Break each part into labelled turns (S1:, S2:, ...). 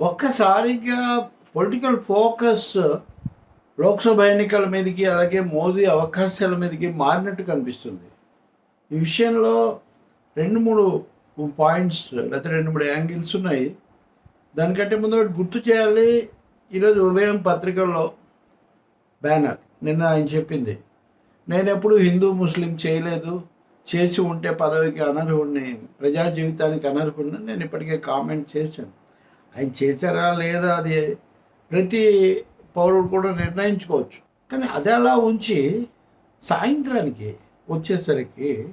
S1: ఒక్కసారిగా political focus Lok Sabha ఎన్నికల మీదకి అలాగే మోదీ అవకాశాల మీదకి మారినట్టు కనిపిస్తుంది. ఈ విషయంలో రెండు మూడు పాయింట్స్ లేకపోతే రెండు మూడు యాంగిల్స్ ఉన్నాయి. దానికంటే ముందు ఒకటి గుర్తు చేయాలి. ఈరోజు ఉదయం పత్రికల్లో బ్యానర్ నిన్న ఆయన చెప్పింది. నేను ఎప్పుడు హిందూ ముస్లిం చేయలేదు. చేసి ఉంటే పదవికి అనర్హుడిని ప్రజా జీవితానికి అనర్హుడిని నేను ఇప్పటికే కామెంట్ చేశాను. ఆయన చేశారా లేదా అది ప్రతి పౌరుడు కూడా నిర్ణయించుకోవచ్చు. కానీ అది అలా ఉంచి సాయంత్రానికి వచ్చేసరికి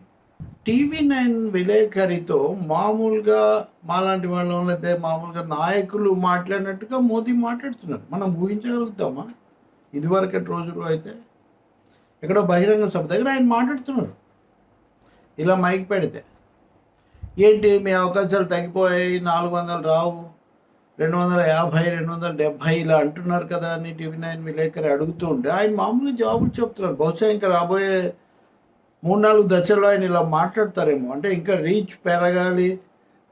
S1: టీవీ నైన్ విలేకరితో మామూలుగా మాలాంటి వాళ్ళు లేకపోతే మామూలుగా నాయకులు మాట్లాడినట్టుగా మోదీ మాట్లాడుతున్నారు. మనం ఊహించగలుగుతామా? ఇదివరకటి రోజుల్లో అయితే ఎక్కడో బహిరంగ సభ దగ్గర ఆయన మాట్లాడుతున్నారు. ఇలా మైక్ పెడితే ఏంటి మీ అవకాశాలు తగ్గిపోయాయి నాలుగు వందలు రావు రెండు వందల యాభై రెండు వందల డెబ్భై ఇలా అంటున్నారు కదా అని టీవీ నైన్ విలేకరి అడుగుతూ ఉంటే ఆయన మామూలుగా జవాబులు చెప్తున్నారు. బహుశా ఇంకా రాబోయే మూడు నాలుగు దశల్లో ఆయన ఇలా మాట్లాడతారేమో. అంటే ఇంకా రీచ్ పెరగాలి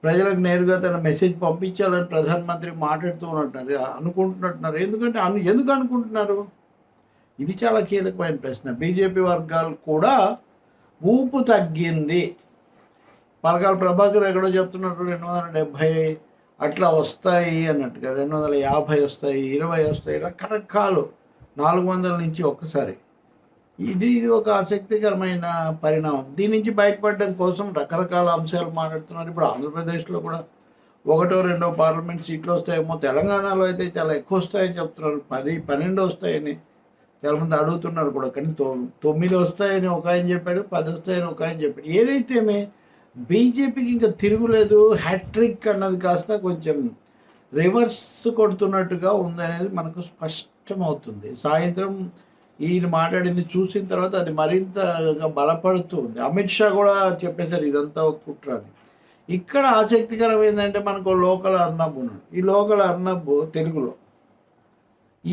S1: ప్రజలకు నేరుగా తన మెసేజ్ పంపించాలని ప్రధానమంత్రి మాట్లాడుతూ ఉన్నట్టున్నారు అనుకుంటున్నట్టున్నారు. ఎందుకంటే అను ఎందుకు అనుకుంటున్నారు? ఇది చాలా కీలకమైన ప్రశ్న. బీజేపీ వర్గాలు కూడా ఊపు తగ్గింది. పరకాల ప్రభాకర్ ఎక్కడో చెప్తున్నారు రెండు వందల డెబ్భై అట్లా వస్తాయి అన్నట్టుగా రెండు వందల యాభై వస్తాయి ఇరవై వస్తాయి రకరకాలు నాలుగు వందల నుంచి ఒక్కసారి. ఇది ఇది ఒక ఆసక్తికరమైన పరిణామం. దీని నుంచి బయటపడడం కోసం రకరకాల అంశాలు మాట్లాడుతున్నారు. ఇప్పుడు ఆంధ్రప్రదేశ్లో కూడా ఒకటో రెండో పార్లమెంట్ సీట్లు వస్తాయేమో తెలంగాణలో అయితే చాలా ఎక్కువ వస్తాయని చెప్తున్నారు. పది పన్నెండు వస్తాయని చాలామంది అడుగుతున్నారు కూడా. కానీ తొమ్మిది వస్తాయని ఒక ఆయన చెప్పాడు పది వస్తాయని ఒక ఆయన చెప్పాడు. ఏదైతేమే బీజేపీకి ఇంకా తిరుగులేదు హ్యాట్రిక్ అన్నది కాస్త కొంచెం రివర్స్ కొడుతున్నట్టుగా ఉందనేది మనకు స్పష్టమవుతుంది. సాయంత్రం ఈయన మాట్లాడింది చూసిన తర్వాత అది మరింతగా బలపడుతుంది అమిత్ షా కూడా చెప్పేశారు ఇదంతా ఒక కుట్ర అని. ఇక్కడ ఆసక్తికరం ఏంటంటే మనకు లోకల్ అర్నబ్ ఉన్నాడు. ఈ లోకల్ అర్నబ్ తెలుగులో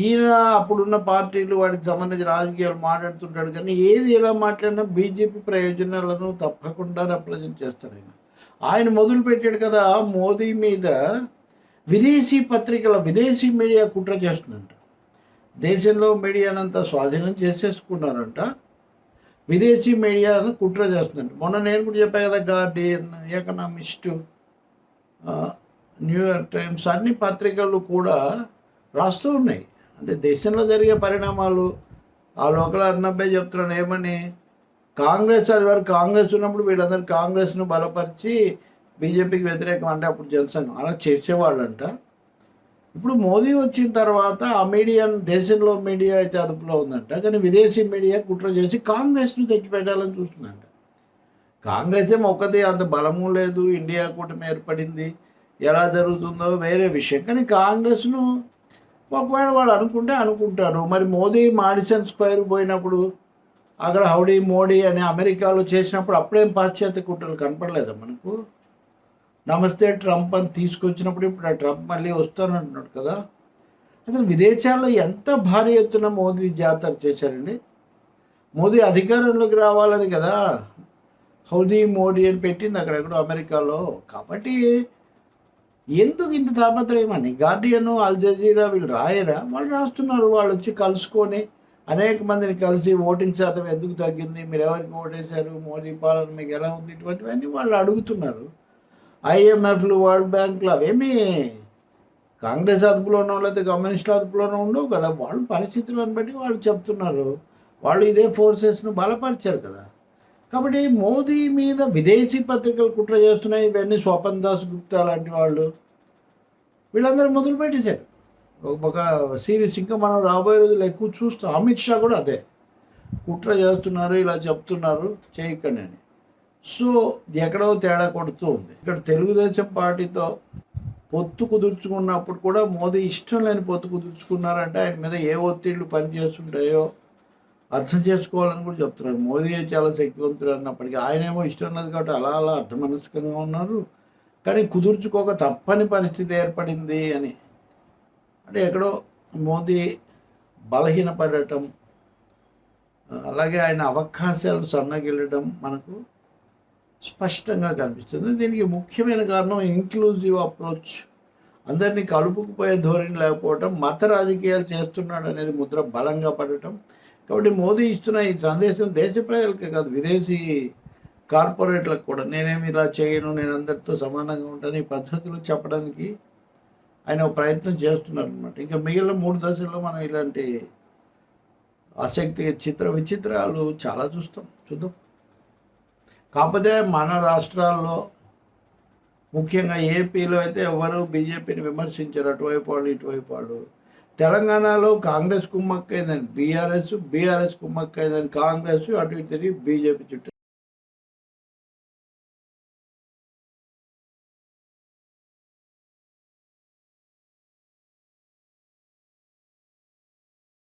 S1: ఈయన అప్పుడున్న పార్టీలు వాటికి సంబంధించిన రాజకీయాలు మాట్లాడుతుంటాడు కానీ ఏది ఎలా మాట్లాడినా బీజేపీ ప్రయోజనాలను తప్పకుండా రిప్రజెంట్ చేస్తాడు ఆయన. ఆయన మొదలు పెట్టాడు కదా మోదీ మీద విదేశీ పత్రికల విదేశీ మీడియా కుట్ర చేస్తుందంట. దేశంలో మీడియానంతా స్వాధీనం చేసేసుకున్నారంట. విదేశీ మీడియాను కుట్ర చేస్తుందంట. మొన్న నేను కూడా చెప్పా కదా గార్డియన్ ఎకనామిస్టు న్యూయార్క్ టైమ్స్ అన్ని పత్రికలు కూడా రాస్తూ ఉన్నాయి. అంటే దేశంలో జరిగే పరిణామాలు ఆ లోకల్ అన్నబ్బే చెప్తున్నాను ఏమని? కాంగ్రెస్ అది వరకు కాంగ్రెస్ ఉన్నప్పుడు వీళ్ళందరూ కాంగ్రెస్ను బలపరిచి బీజేపీకి వ్యతిరేకం అంటే అప్పుడు జనసంఘం. అలా చేసేవాళ్ళంట. ఇప్పుడు మోదీ వచ్చిన తర్వాత ఆ మీడియా దేశంలో మీడియా అయితే అదుపులో ఉందంట. కానీ విదేశీ మీడియా కుట్ర చేసి కాంగ్రెస్ను తెచ్చిపెట్టాలని చూస్తుందంట. కాంగ్రెస్ ఏమో ఒక్కది అంత బలము లేదు ఇండియా కూటమి ఏర్పడింది ఎలా జరుగుతుందో వేరే విషయం. కానీ కాంగ్రెస్ను ఒకవేళ వాళ్ళు అనుకుంటే అనుకుంటారు మరి మోదీ మాడిసన్ స్క్వేర్ పోయినప్పుడు అక్కడ హౌడీ మోడీ అని అమెరికాలో చేసినప్పుడు అప్పుడేం పాశ్చాత్య కుట్రలు కనపడలేదా మనకు? నమస్తే ట్రంప్ అని తీసుకొచ్చినప్పుడు ఇప్పుడు ఆ ట్రంప్ మళ్ళీ వస్తానంటున్నాడు కదా. అసలు విదేశాల్లో ఎంత భారీ ఎత్తున మోదీ జాతర చేశారండి? మోదీ అధికారంలోకి రావాలని కదా. హౌదీ మోడీ అని పెట్టింది అక్కడెక్కడో అమెరికాలో. కాబట్టి ఎందుకు ఇంత తాపత్రయం అని? గార్డియన్ అల్ జజీరా వీళ్ళు రాయరా? వాళ్ళు రాస్తున్నారు. వాళ్ళు వచ్చి కలుసుకొని అనేక మందిని కలిసి ఓటింగ్ శాతం ఎందుకు తగ్గింది? మీరు ఎవరికి ఓటేశారు? మోదీ పాలన మీకు ఎలా ఉంది? ఇటువంటివన్నీ వాళ్ళు అడుగుతున్నారు. ఐఎంఎఫ్లు వరల్డ్ బ్యాంకులు అవేమీ కాంగ్రెస్ అదుపులోనో లేకపోతే కమ్యూనిస్ట్ అదుపులోనో ఉండవు కదా? వాళ్ళు పరిస్థితులను బట్టి వాళ్ళు చెప్తున్నారు. వాళ్ళు ఇదే ఫోర్సెస్ను బలపరిచారు కదా? కాబట్టి మోదీ మీద విదేశీ పత్రికలు కుట్ర చేస్తున్నాయి ఇవన్నీ స్వపన్ దాస్ గుప్తా లాంటి వాళ్ళు. వీళ్ళందరూ మొదలు పెట్టేశారు. ఒక సిరీస్ ఇంకా మనం రాబోయే రోజులు ఎక్కువ చూస్తాం. అమిత్ షా కూడా అదే. కుట్ర చేస్తున్నారు ఇలా చెప్తున్నారు చేయకండి అని. సో ఎక్కడో తేడా కొడుతూ ఉంది. ఇక్కడ తెలుగుదేశం పార్టీతో పొత్తు కుదుర్చుకున్నప్పుడు కూడా మోదీ ఇష్టం లేని పొత్తు కుదుర్చుకున్నారంటే ఆయన మీద ఏ ఒత్తిళ్ళు పనిచేస్తుంటాయో అర్థం చేసుకోవాలని కూడా చెప్తున్నారు. మోదీ చాలా శక్తివంతుడు అన్నప్పటికీ ఆయనేమో ఇష్టం లేదు కాబట్టి అలా అలా అర్థమనస్కంగా ఉన్నారు. కానీ కుదుర్చుకోక తప్పని పరిస్థితి ఏర్పడింది అని. అంటే ఎక్కడో మోదీ బలహీనపడటం అలాగే ఆయన అవకాశాలు సన్నగిల్లడం మనకు స్పష్టంగా కనిపిస్తుంది. దీనికి ముఖ్యమైన కారణం ఇంక్లూజివ్ అప్రోచ్ అందరినీ కలుపుకుపోయే ధోరణి లేకపోవటం మత రాజకీయాలు చేస్తున్నాడు అనేది ముద్ర బలంగా పడటం కాబట్టి మోదీ ఇస్తున్న ఈ సందేశం దేశ ప్రజలకే కాదు విదేశీ కార్పొరేట్లకు కూడా. నేనేమి ఇలా చేయను నేను అందరితో సమానంగా ఉంటాను ఈ పద్ధతులు చెప్పడానికి ఆయన ఒక ప్రయత్నం చేస్తున్నారు అనమాట ఇంకా మిగిలిన మూడు దశల్లో మనం ఇలాంటి ఆసక్తి చిత్ర విచిత్రాలు చాలా చూస్తాం చూద్దాం. కాకపోతే మన రాష్ట్రాల్లో ముఖ్యంగా ఏపీలో అయితే ఎవరు బీజేపీని విమర్శించారు అటువైపు వాళ్ళు ఇటువైపు వాళ్ళు. తెలంగాణలో కాంగ్రెస్ కుమ్మక్కైందని బీఆర్ఎస్ బీఆర్ఎస్ కుమ్మక్కైందని కాంగ్రెస్ అటు ఇటు తిరిగి బీజేపీ చుట్టూ